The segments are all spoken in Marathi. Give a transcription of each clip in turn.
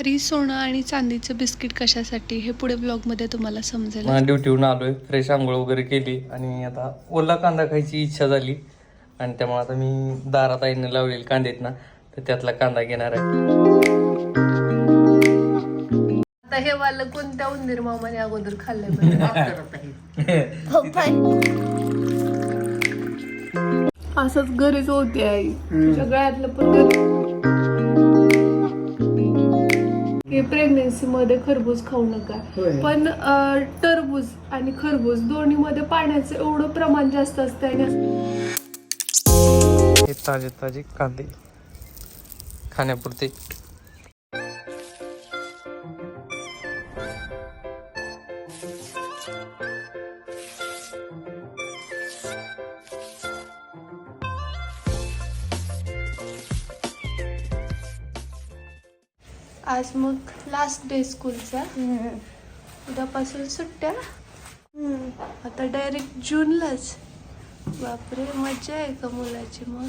तर सोनं आणि चांदीचं बिस्किट कशासाठी हे पुढे ब्लॉगमध्ये तुम्हाला समजेल. मला ड्युटीहून आलोय फ्रेश आंघोळ वगैरे केली आणि आता ओला कांदा खायची इच्छा झाली. आणि त्यामुळे आता मी दारात आईने लावलेले कांदे आहेत ना तर त्यातला कांदा घेणार आहे. आता हे वाला कोणत्या उंदीर मामाने अगोदर खाल्लंय असंच घरीच होती आई. तुझ्या गळ्यातलं पण की प्रेग्नेन्सी मध्ये खरबूज खाऊ नका. पण टरबूज आणि खरबूज दोन्ही मध्ये पाण्याचं एवढं प्रमाण जास्त असतं आणि हे ताजे ताजे कांदे खाण्यापुरते. आज मग लास्ट डे स्कूलचा उद्यापासून सुट्ट्या. आता डायरेक्ट जूनलाच बापरे मजा आहे का मुलाची मग.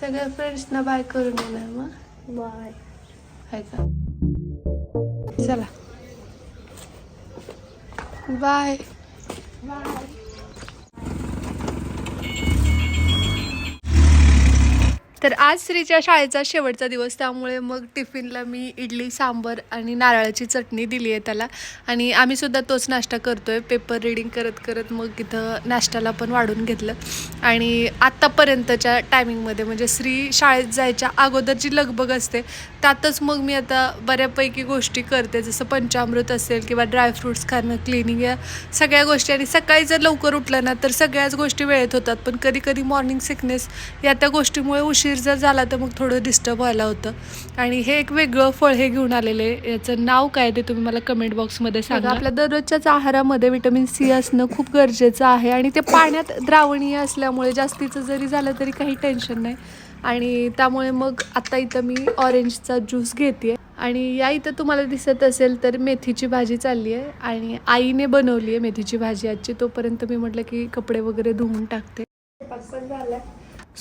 सगळ्या फ्रेंड्सना बाय करून येणार मग. बाय आहे का? चला. बाय तर आज श्रीच्या शाळेचा शेवटचा दिवस त्यामुळे मग टिफिनला मी इडली सांबर आणि नारळाची चटणी दिली आहे त्याला. आणि आम्ही सुद्धा तोच नाश्ता करतोय. पेपर रिडिंग करत करत मग इथं नाश्त्याला पण वाढून घेतलं. आणि आत्तापर्यंतच्या टायमिंगमध्ये म्हणजे श्री शाळेत जायच्या अगोदर जी लगबग असते त्यातच मग मी आता बऱ्यापैकी गोष्टी करते. जसं पंचामृत असेल किंवा ड्रायफ्रुट्स खाणं क्लिनिंग या सगळ्या गोष्टी. आणि सकाळी जर लवकर उठलं ना तर सगळ्याच गोष्टी वेळेत होतात. पण कधी कधी मॉर्निंग सिकनेस या त्या गोष्टीमुळे उशीर जर झाला तर मग थोडं डिस्टर्ब व्हायला होतं. आणि हे एक वेगळं फळ हे घेऊन आलेले आहे. याचं नाव काय ते तुम्ही मला कमेंट बॉक्समध्ये सांगा. आपल्या दररोजच्याच आहारामध्ये विटॅमिन सी असणं खूप गरजेचं आहे. आणि ते पाण्यात द्रावणीय असल्यामुळे जास्तीचं जरी झालं तरी काही टेन्शन नाही. आणि त्यामुळे मग आता इथं मी ऑरेंजचा ज्यूस घेते आणि या इथं तुम्हाला दिसत असेल तर मेथीची भाजी चालली आहे. आणि आईने बनवली आहे मेथीची भाजी. आजची तोपर्यंत मी म्हटलं की कपडे वगैरे धुवून टाकते.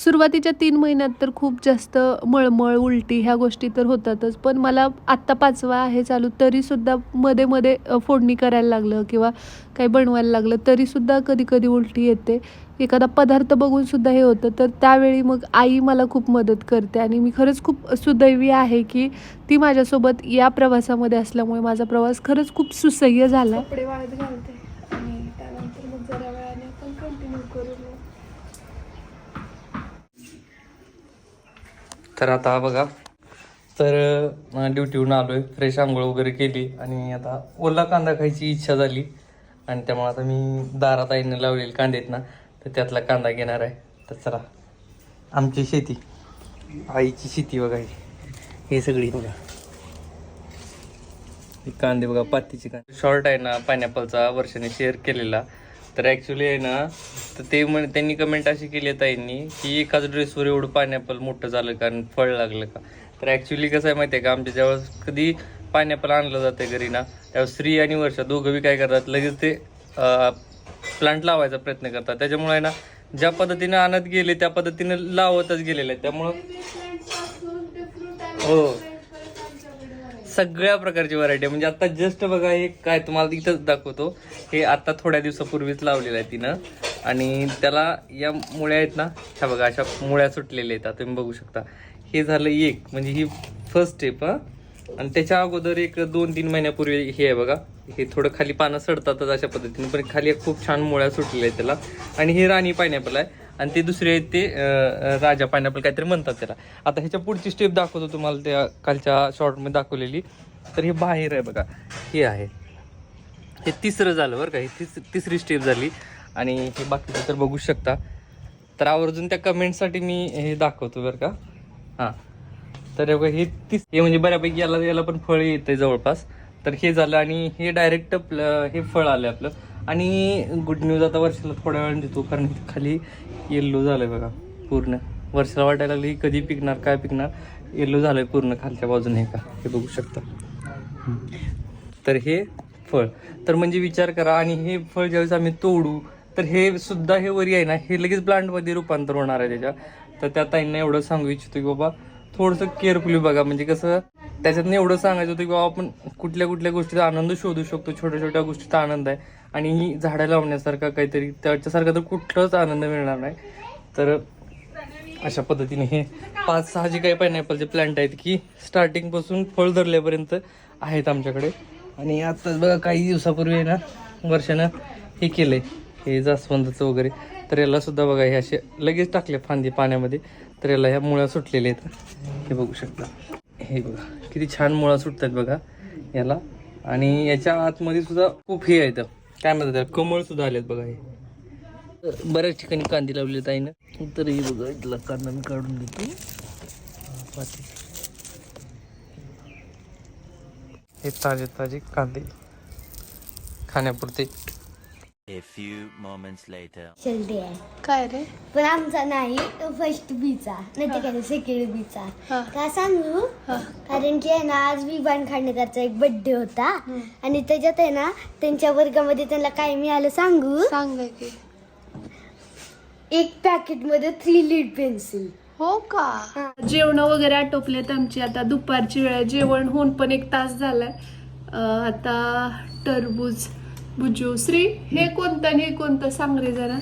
सुरुवातीच्या तीन महिन्यात तर खूप जास्त मळमळ उलटी ह्या गोष्टी तर होतातच. पण मला आत्ता पाचवा आहे चालू तरीसुद्धा मध्ये मध्ये फोडणी करायला लागलं किंवा काही बनवायला लागलं तरीसुद्धा कधी कधी उलटी येते. एखादा पदार्थ बघूनसुद्धा हे होतं. तर त्यावेळी मग आई मला खूप मदत करते आणि मी खरंच खूप सुदैवी आहे की ती माझ्यासोबत या प्रवासामध्ये असल्यामुळे माझा प्रवास खरंच खूप सुसह्य झाला. तर आता बघा. तर ड्युटीहून आहे फ्रेश आंघोळ वगैरे केली आणि आता ओला कांदा खायची इच्छा झाली. आणि त्यामुळे आता मी दारात आईने लावलेली कांदे ना तर त्यातला कांदा घेणार आहे. तर चला आमची शेती. आईची शेती बघा हे. सगळी बघा. हे कांदे बघा पातीचे कांदे. शॉर्ट आहे ना पायनॅपलचा वर्षाने शेअर केलेला. तर ॲक्च्युली आहे ना तर ते म्हण त्यांनी कमेंट अशी केली आहे ताईंनी की एकाच ड्रेसवर एवढं पायनॅपल मोठं झालं का आणि फळ लागलं का? तर ॲक्च्युली कसं आहे माहिती आहे का आमच्या ज्यावेळेस कधी पायनॅपल आणलं जातं घरी ना त्यावेळेस स्त्री आणि वर्षा दोघं बी काय करतात लगेच ते प्लांट लावायचा प्रयत्न करतात. त्याच्यामुळे आहे ना ज्या पद्धतीने आणत गेले त्या पद्धतीने लावतच गेलेले आहेत. त्यामुळं हो. सगळ्या प्रकारची व्हरायटी म्हणजे आता जस्ट बघा हे काय तुम्हाला इथंच दाखवतो. हे आता थोड्या दिवसापूर्वीच लावलेलं आहे तिनं. आणि त्याला या मुळ्या आहेत ना ह्या बघा अशा मुळ्या सुटलेल्या आहेत. आता तुम्ही बघू शकता. हे झालं एक. म्हणजे ही फर्स्ट स्टेप हा. आणि त्याच्या अगोदर एक दोन तीन महिन्यापूर्वी हे आहे बघा. हे थोडं खाली पानं सडतातच अशा पद्धतीने पण खाली खूप छान मुळ्या सुटलेल्या आहेत त्याला. आणि हे राणी पायनॅपल आहे. आणि ते दुसरे आहेत ते राजा पायनॅपल काहीतरी म्हणतात त्याला. आता ह्याच्या पुढची स्टेप दाखवतो तुम्हाला त्या कालच्या शॉर्टमध्ये दाखवलेली. तर हे बाहेर आहे बघा. हे आहे. हे तिसरं झालं बरं का. हे तिस तिसरी स्टेप झाली. आणि हे बाकीचं तर बघू शकता. तर आवर्जून त्या कमेंटसाठी मी हे दाखवतो बरं का. हां. तर बघा, हे तीस हे म्हणजे बऱ्यापैकी याला याला पण फळ येतं जवळपास. तर हे झालं आणि हे डायरेक्ट हे फळ आलं आपलं. आणि गुड न्यूज आता वर्षाला थोड्या वेळाने देतो कारण खाली येल्लो झालंय बघा पूर्ण. वर्षाला वाटायला लागलं की कधी पिकणार काय पिकणार? येल्लो झालंय पूर्ण खालच्या बाजूने का हे बघू शकता. तर हे फळ. तर म्हणजे विचार करा आणि हे फळ ज्यावेळेस आम्ही तोडू तर हे सुद्धा हे वरी आहे ना हे लगेच प्लांटमध्ये रूपांतर होणार आहे त्याच्या. तर त्या ताईंना एवढं सांगू इच्छितो की बाबा थोडंसं केअरफुली बघा. म्हणजे कसं त्याच्यातनं एवढं सांगायचं होतं की बाबा आपण कुठल्या कुठल्या गोष्टीचा आनंद शोधू शकतो. छोट्या छोट्या गोष्टीचा आनंद आहे. आणि ही झाडं लावण्यासारखा काहीतरी त्याच्यासारखा तर कुठलाच आनंद मिळणार नाही. तर अशा पद्धतीने हे पाच सहा जे काही पायनॅपलचे प्लांट आहेत की स्टार्टिंगपासून फळ धरल्यापर्यंत आहेत आमच्याकडे. आणि आत्ताच बघा काही दिवसापूर्वी ना वर्षानं हे केलंय. हे जास्वंदाचं वगैरे. तर याला सुद्धा बघा हे असे लगेच टाकले फांदी पाण्यामध्ये. तर याला ह्या मुळ्या सुटलेल्या आहेत. हे बघू शकता. हे बघा किती छान मुळा सुटतात बघा याला. आणि याच्या आतमध्ये सुद्धा खूप हे आहेत. काय म्हणतात त्याला? कमळ सुद्धा आलेत बघा हे. तर बऱ्याच ठिकाणी कांदे लावलेत आहे ना तर हे बघा इथला कांदा मी काढून घेतो हे ताजे ताजे कांदे खाण्यापुरते. A few moments later. आहे काय रे? पण आमचा नाही तो फर्स्ट बीचा नाही तर काय सेकंड बीचा हा. का सांगू? कारण की आहे ना आज विभान खांडेकरचा एक बर्थडे होता. आणि त्याच्यात आहे ना त्यांच्या वर्गामध्ये त्यांना काय मिळालं सांगू? सांग की. एक पॅकेटमध्ये थ्री लीड पेन्सिल हो का? जेवण वगैरे आटोपलेत आमची. आता दुपारची वेळ आहे. जेवण होऊन पण एक तास झालाय. अं, आता टरबूज. बुजू श्री हे कोणतं आणि हे कोणतं? सांग रे जरा.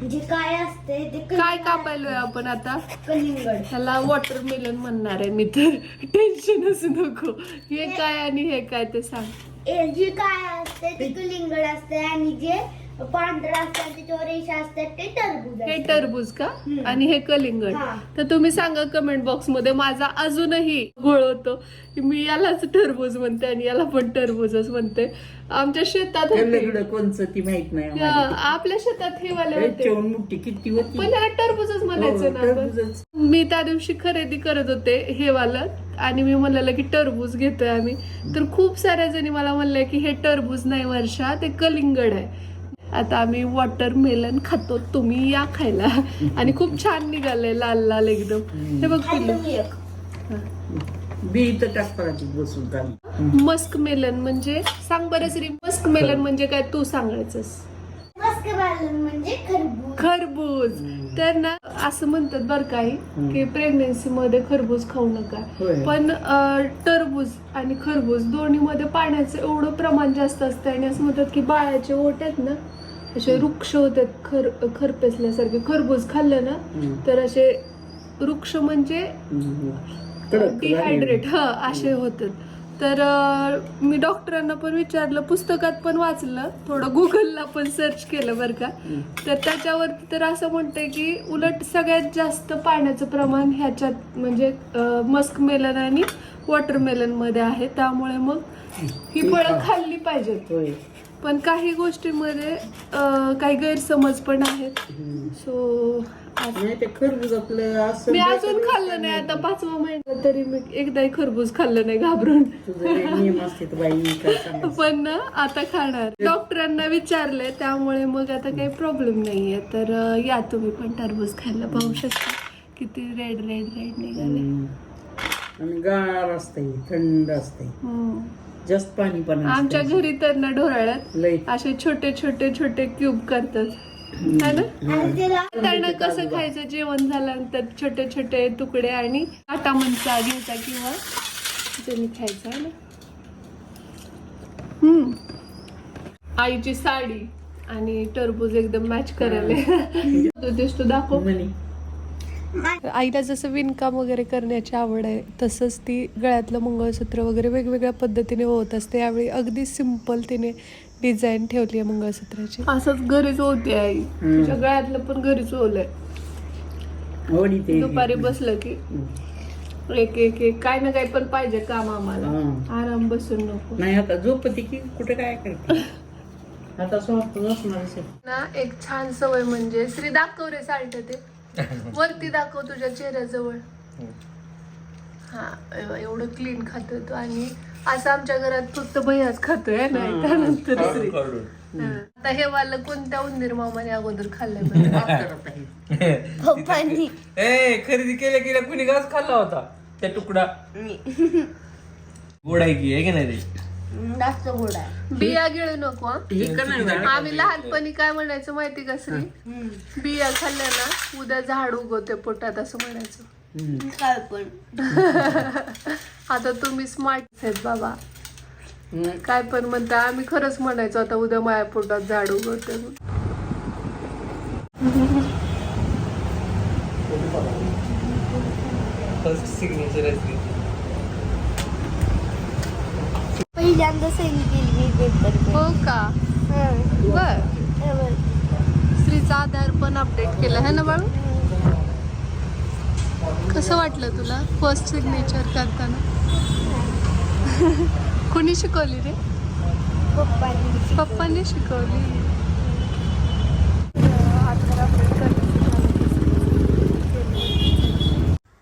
म्हणजे काय असते ते काय कापायलोय आपण आता? कलिंगड. ह्याला वॉटरमेलन म्हणणार आहे मी तर. टेन्शनच नको. हे काय आणि हे काय ते सांग. ए, जे काय असते ते कलिंगड असते आणि जे पांढरं असते आणि त्याच्यावर रेषा असतात ते टरबूज हे. टरबूज का? आणि हे कलिंगड. हा. तर तुम्ही सांगा कमेंट बॉक्समध्ये माझा अजूनही घोळ होतो. की मी यालाच टरबूज म्हणते आणि याला पण टरबूजच म्हणते. आमच्या शेतात होते. कोणचं ती माहीत नाही आम्हाला. आपल्या शेतात हे वाले हे होते. किती होती? पण याला टरबूजच म्हणायचं ना हो, आपण. टरबूजच. मी त्या दिवशी खरेदी करत होते हे वालं. आणि मी म्हणलेलं की टरबूज घेतोय आम्ही. तर खूप साऱ्या जणी मला म्हणल्या की हे टरबूज नाही वर्षा ते कलिंगड आहे. आता आम्ही वॉटरमेलन खातो. तुम्ही या खायला. आणि खूप छान निघालंय लाल लाल एकदम. हे बघ पिल्लू. बी इथं टाकपराची बसून काम मस्क मेलन म्हणजे? सांग बरं श्री मस्क मेलन म्हणजे काय तू सांगायचंस? म्हणजे खरबूज. खरबूज. तर ना असं म्हणतात बरं काही की प्रेग्नेन्सी मध्ये खरबूज खाऊ नका. पण अं, टरबूज आणि खरबूज दोन्ही मध्ये पाण्याचं एवढं प्रमाण जास्त असतं आणि असं म्हणतात की बाळाचे ओठ आहेत ना असे वृक्ष होतात खर खरपेसल्यासारखे खरबूज खाल्लं ना तर असे वृक्ष म्हणजे डिहायड्रेट हा असे होतात. तर मी डॉक्टरांना पण विचारलं पुस्तकात पण वाचलं थोडं गुगलला पण सर्च केलं बरं का. तर त्याच्यावरती तर असं म्हणतंय की उलट सगळ्यात जास्त पाण्याचं प्रमाण ह्याच्यात म्हणजे मस्क मेलन आणि वॉटरमेलनमध्ये आहे. त्यामुळे मग ही फळं खाल्ली पाहिजेत. पण काही गोष्टींमध्ये अं, काही गैरसमज पण आहेत. सो नाही ते खरबूज आपलं असं मी अजून खाल्लं नाही आता पाचवा महिना तरी मी एकदाही खरबूज खाल्लं नाही घाबरून. तुझं हे नियम असते बाई काय सांगायचं पण ना आता खाणार. डॉक्टरांना विचारलंय त्यामुळे मग आता काही प्रॉब्लेम नाहीये. तर अं, या तुम्ही पण टरबूज खायला पाहू शकता. किती रेड रेड रेड निघाले. हम्म. आणि गार असते थंड असते हम्म. जास्त पाणी पण. आमच्या घरी तर ना ढोराळ्यात असे छोटे छोटे छोटे क्यूब करतात. है त्यांना कसं खायचं जेवण झाल्यानंतर छोटे छोटे तुकडे आणि आटा मंचा घ्यायचा किंवा त्यांनी खायचा है ना? हम्म. आईची साडी आणि टरबूज एकदम मॅच करायला. तो दिसतो दाखव. म्हणे आईला जसं विणकाम वगैरे करण्याची आवड आहे तसंच ती गळ्यातलं मंगळसूत्र वगैरे वेगवेगळ्या पद्धतीने होत असते. यावेळी अगदी सिंपल तिने डिझाईन ठेवली आहे मंगळसूत्राची. असंच घरीच होते आई. तुझ्या गळ्यातलं पण घरीच ओलंय दुपारी बसलं की. एक एक एक. काय ना काय पण पाहिजे काम आम्हाला. आराम बसून नको. नाही आता झोपती की कुठे काय करते? आता ना एक छान सवय म्हणजे श्री दाखव रे साल्ट ते वरती दाखव तुझ्या चेहऱ्याजवळ. हा एव- एवढं क्लीन खातोय तो आणि असं आमच्या घरात फक्त भैयाच खातोय नाही त्यानंतर हा. आता हे वालं कोणत्या उंदीर मामाने अगोदर खाल्लंय? पप्पांनी ए खरेदी केल्या केल्या कुणी घास खाल्ला होता? त्या तुकडा. गोड आहे की आहे की नाही जास्त गोड आहे बिया गिळू नको हा. हे? आम्ही लहानपणी काय म्हणायचं माहिती का श्री बिया खाल्ल्या ना उद्या झाड उगवते पोटात असं म्हणायचं हम्म. काय पण आता तुम्ही स्मार्ट आहेत बाबा काय पण म्हणता आम्ही खरंच म्हणायचो आता उद्या माया पोटात झाड उगवते म्हणून. फर्स्ट सिग्नेचर असते पहिल्यांदा सही केली मी पेपर हो का? बर. स्त्रीचा आधार पण अपडेट केला आहे ना बाळू? कसं वाटलं तुला फर्स्ट सिग्नेचर करताना? कुणी शिकवली रे? पप्पांनी पप्पांनी शिकवली आधार अपडेट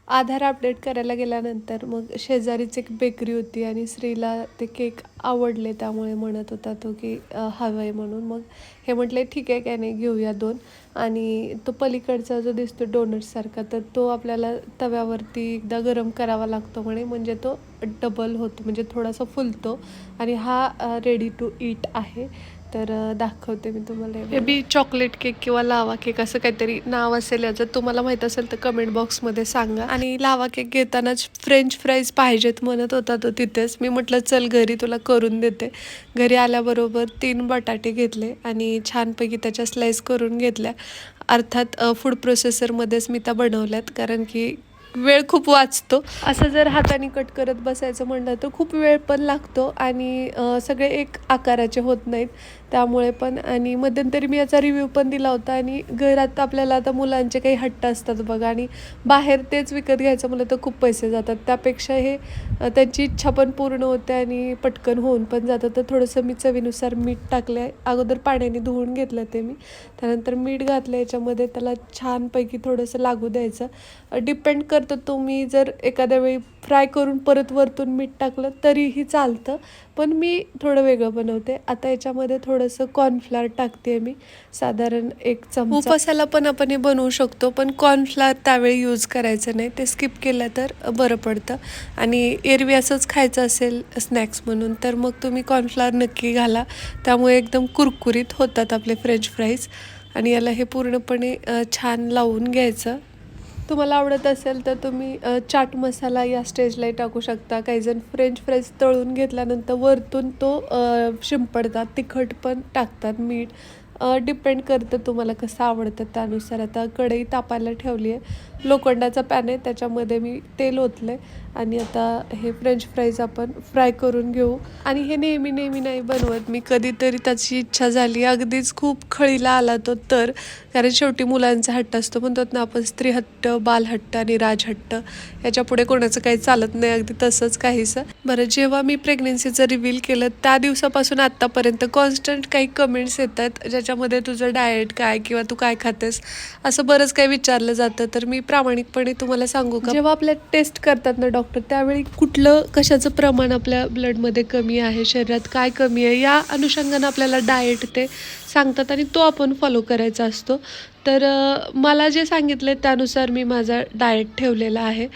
आधार अपडेट करायला गेल्यानंतर मग शेजारीच एक बेकरी होती आणि स्त्रीला ते केक आवडले त्यामुळे म्हणत होता तो की अं, हवं आहे म्हणून. मग हे म्हटले ठीक आहे काय नाही घेऊया दोन. आणि तो पलीकडचा जो दिसतो डोनट्ससारखा तर तो आपल्याला तव्यावरती एकदा गरम करावा लागतो म्हणे. म्हणजे तो डबल होतो म्हणजे थोडासा फुलतो. आणि हा रेडी टू ईट आहे. तर दाखवते मी तुम्हाला मे बी चॉकलेट केक किंवा लावा केक असं काहीतरी नाव असेल याचं तुम्हाला माहीत असेल तर कमेंट बॉक्समध्ये सांगा. आणि लावा केक घेतानाच फ्रेंच फ्राईज पाहिजेत म्हणत होता तो तिथेच. मी म्हटलं चल घरी तुला करून देते. घरी आल्याबरोबर तीन बटाटे घेतले आणि छानपैकी त्याच्या स्लाईस करून घेतल्या. अर्थात फूड प्रोसेसरमध्येच मी त्या बनवल्यात कारण की वेळ खूप वाचतो. असं जर हाताने कट करत बसायचं म्हणलं तर खूप वेळ पण लागतो आणि सगळे एक आकाराचे होत नाहीत. त्यामुळे पण आणि मध्यंतरी मी याचा रिव्ह्यू पण दिला होता आणि घरात आपल्याला आता मुलांचे काही हट्ट असतात बघा आणि बाहेर तेच विकत घ्यायचं म्हणलं तर खूप पैसे जातात. त्यापेक्षा हे त्यांची इच्छा पण पूर्ण होते आणि पटकन होऊन पण जातं. तर थोडंसं मी चवीनुसार मीठ टाकलं आहे अगोदर पाण्याने धुवून घेतलं ते मी. त्यानंतर मीठ घातलं याच्यामध्ये. त्याला छानपैकी थोडंसं लागू द्यायचं. डिपेंड करतं तुम्ही. जर एखाद्या वेळी फ्राय करून परत वरतून मीठ टाकलं तरीही चालतं. पण मी थोडं वेगळं बनवते. आता याच्यामध्ये थोडंसं कॉर्नफ्लावर टाकते मी. साधारण एक चमचा. उपसाला पण आपण हे बनवू शकतो पण कॉर्नफ्लावर त्यावेळी यूज करायचं नाही. ते स्किप केलं तर बरं पडतं. आणि एरवी असंच खायचं असेल स्नॅक्स म्हणून तर मग तुम्ही कॉर्नफ्लावर नक्की घाला. त्यामुळे एकदम कुरकुरीत होतात आपले फ्रेंच फ्राईज आणि याला हे पूर्णपणे छान लावून घ्यायचं. तुम्हाला आवडत असेल तर तुम्ही चाट मसाला या स्टेजलाही टाकू शकता. काही जण फ्रेंच फ्राईज तळून घेतल्यानंतर वरतून तो शिंपडतात. तिखट पण टाकतात मीठ. डिपेंड करतं तुम्हाला कसं आवडतं त्यानुसार. आता कढई तापायला ठेवली आहे लोखंडाचा पॅन आहे त्याच्यामध्ये मी तेल ओतलं आहे आणि आता हे फ्रेंच फ्राईज आपण फ्राय करून घेऊ. आणि हे नेहमी नेहमी नाही बनवत मी. कधीतरी त्याची इच्छा झाली. अगदीच खूप खळीला आला तो तर. कारण शेवटी मुलांचा हट्ट असतो. म्हणतात ना आपण स्त्री हट्ट बालहट्ट आणि राजहट्ट याच्यापुढे कोणाचं काही चालत नाही. अगदी तसंच काहीसं. बरं जेव्हा मी प्रेग्नेन्सीचं रिव्हील केलं त्या दिवसापासून आत्तापर्यंत कॉन्स्टंट काही कमेंट्स येतात ज्याच्यामध्ये तुझं डाएट काय किंवा तू काय खातेस असं बरंच काही विचारलं जातं. तर मी प्रामाणिकपणे तुम्हाला सांगू का? जेव्हा आपल्या टेस्ट करतात ना डॉक्टर त्यावेळी कुठलं कशाचं प्रमाण आपल्या ब्लडमध्ये कमी आहे शरीरात काय कमी आहे या अनुषंगानं आपल्याला डाएट ते सांगतात आणि तो आपण फॉलो करायचा असतो. तर मला जे सांगितले त्यानुसार मी माझा डाएट ठेवलेला आहे.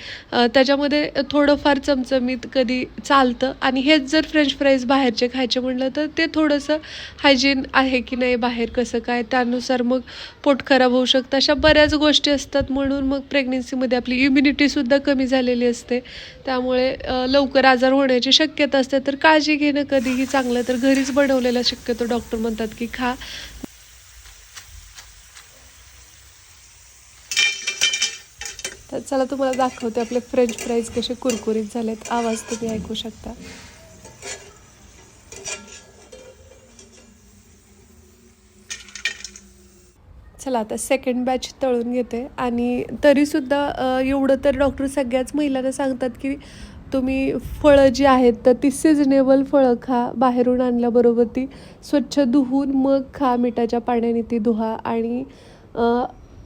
त्याच्यामध्ये थोडंफार चमचमीत कधी चालतं आणि हेच जर फ्रेंच फ्राईज बाहेरचे खायचे म्हटलं तर ते थोडंसं हायजीन आहे की नाही बाहेर कसं काय त्यानुसार मग पोट खराब होऊ शकतं. अशा बऱ्याच गोष्टी असतात म्हणून मग प्रेग्नेन्सीमध्ये आपली इम्युनिटीसुद्धा कमी झालेली असते. त्यामुळे लवकर आजार होण्याची शक्यता असते. तर काळजी घेणं कधीही चांगलं. तर घरीच बनवलेलं शक्यतो डॉक्टर म्हणतात की खा. चला तुम्हाला दाखवते आपले फ्रेंच फ्राईज कसे कुरकुरीत झालेत. आवाज तुम्ही ऐकू शकता. चला आता सेकंड बॅच तळून घेते. आणि तरीसुद्धा एवढं तर डॉक्टर सगळ्याच महिलांना सांगतात की तुम्ही फळं जी आहेत तर ती सिजनेबल फळं खा. बाहेरून आणल्याबरोबर ती स्वच्छ धुवून मग खा. मिठाच्या पाण्याने ती धुवा. आणि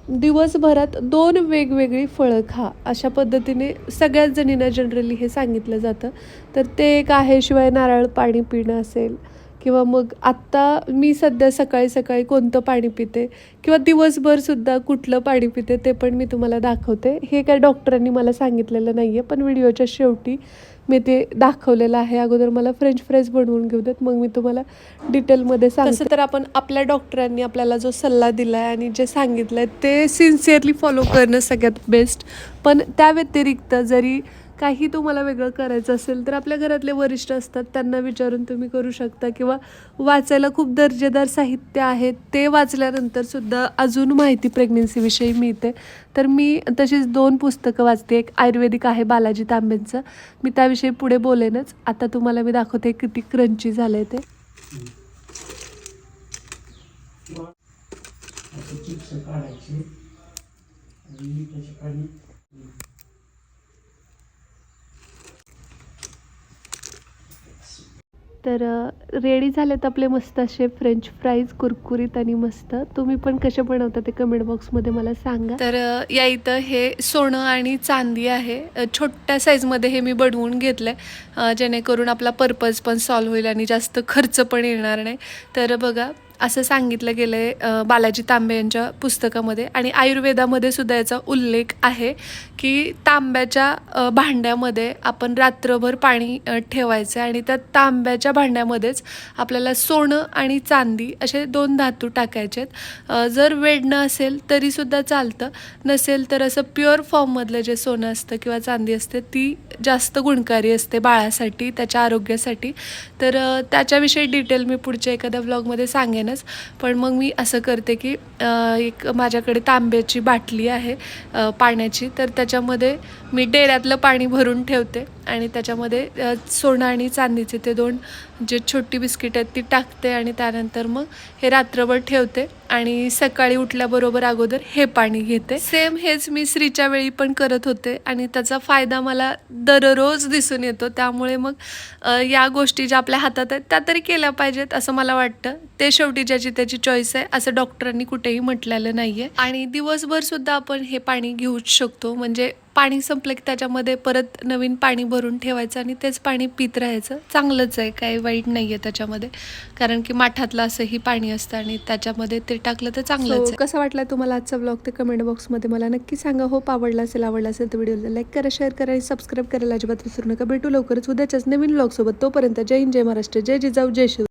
दिवसभरात दोन वेगवेगळी फळं खा अशा पद्धतीने सगळ्याच जणींना जनरली हे सांगितलं जातं. तर ते एक आहे शिवाय नारळ पाणी पिणं असेल किंवा मग आत्ता मी सध्या सकाळी सकाळी कोणतं पाणी पिते किंवा दिवसभर सुद्धा कुठलं पाणी पिते ते पण मी तुम्हाला दाखवते. हे काय डॉक्टरांनी मला सांगितलेलं नाही आहे पण व्हिडिओच्या शेवटी मी ते दाखवलेलं आहे. अगोदर मला फ्रेंच फ्राईज बनवून घेऊ देत मग मी तुम्हाला डिटेलमध्ये सांग तसं तर आपण आपल्या डॉक्टरांनी आपल्याला जो सल्ला दिला आहे आणि जे सांगितलं आहे ते सिन्सिअरली फॉलो करणं सगळ्यात बेस्ट पण त्या व्यतिरिक्त जरी काही तुम्हाला वेगळं करायचं असेल तर आपल्या घरातले वरिष्ठ असतात त्यांना विचारून तुम्ही करू शकता. किंवा वाचायला खूप दर्जेदार साहित्य आहे ते वाचल्यानंतर सुद्धा अजून माहिती प्रेग्नेन्सीविषयी मिळते. तर मी तशीच दोन पुस्तकं वाचते. एक आयुर्वेदिक आहे बालाजी तांबेंचं. मी त्याविषयी पुढे बोलेनच. आता तुम्हाला मी दाखवते किती क्रंची झालं ते. चिप्स काढायचे. आणि त्याची पाणी तर रेडी झालेत आपले मस्त असे फ्रेंच फ्राईज कुरकुरीत आणि मस्त. तुम्ही पण कसे बनवता ते कमेंट बॉक्समध्ये मला सांगा. तर या इथं हे सोनं आणि चांदी आहे. छोट्या साईजमध्ये हे मी बनवून घेतलं आहे जेणेकरून आपला पर्पज पण सॉल्व्ह होईल आणि जास्त खर्च पण येणार नाही. तर बघा असं सांगितलं गेलं आहे बालाजी तांबे यांच्या पुस्तकामध्ये. आणि आयुर्वेदामध्ये सुद्धा याचा उल्लेख आहे की तांब्याच्या भांड्यामध्ये आपण रात्रभर पाणी ठेवायचं आहे आणि त्या तांब्याच्या भांड्यामध्येच आपल्याला सोनं आणि चांदी असे दोन धातू टाकायचे आहेत. जर वेडणं असेल तरीसुद्धा चालतं नसेल तर असं प्युअर फॉर्ममधलं जे सोनं असतं किंवा चांदी असते ती जास्त गुणकारी असते बाळासाठी त्याच्या आरोग्यासाठी. तर त्याच्याविषयी डिटेल मी पुढच्या एखाद्या व्लॉगमध्ये सांगेनच पण मग मी असं करते की एक माझ्याकडे तांब्याची बाटली आहे पाण्याची. तर त्याच्यामध्ये मी डेऱ्यातलं पाणी भरून ठेवते आणि त्याच्यामध्ये सोनं आणि चांदीचे ते दोन जे छोटी बिस्किट आहेत ती टाकते आणि त्यानंतर मग हे रात्रभर ठेवते आणि सकाळी उठल्याबरोबर अगोदर हे पाणी घेते. सेम हेच मी श्रीच्या वेळी पण करत होते आणि त्याचा फायदा मला दररोज दिसून येतो. त्यामुळे मग या गोष्टी ज्या आपल्या हातात आहेत त्या तरी केल्या पाहिजेत असं मला वाटतं. ते शेवटी ज्याची त्याची चॉईस आहे असं डॉक्टरांनी कुठेही म्हटलेलं नाही आहे आणि दिवसभर सुद्धा आपण हे पाणी घेऊच शकतो. म्हणजे पाणी संपलं की त्याच्यामध्ये परत नवीन पाणी भरून ठेवायचं आणि तेच पाणी पित राहायचं. चांगलंच आहे काही वाईट नाही आहे त्याच्यामध्ये. कारण की माठातलं असंही पाणी असतं आणि त्याच्यामध्ये ते टाकलं तर चांगलंच आहे. कसं वाटलं तुम्हाला आजचा ब्लॉग ते कमेंट बॉक्समध्ये मला नक्की सांगा. होप आवडला असेल आवडला असेल तर व्हिडिओला लाईक करा शेअर करा आणि सबस्क्राईब करायला अजिबात विसरू नका. भेटू लवकरच उद्याच्याच नवीन ब्लॉगसोबत तोपर्यंत जय हिंद जय महाराष्ट्र जय जिजाऊ जय शिव.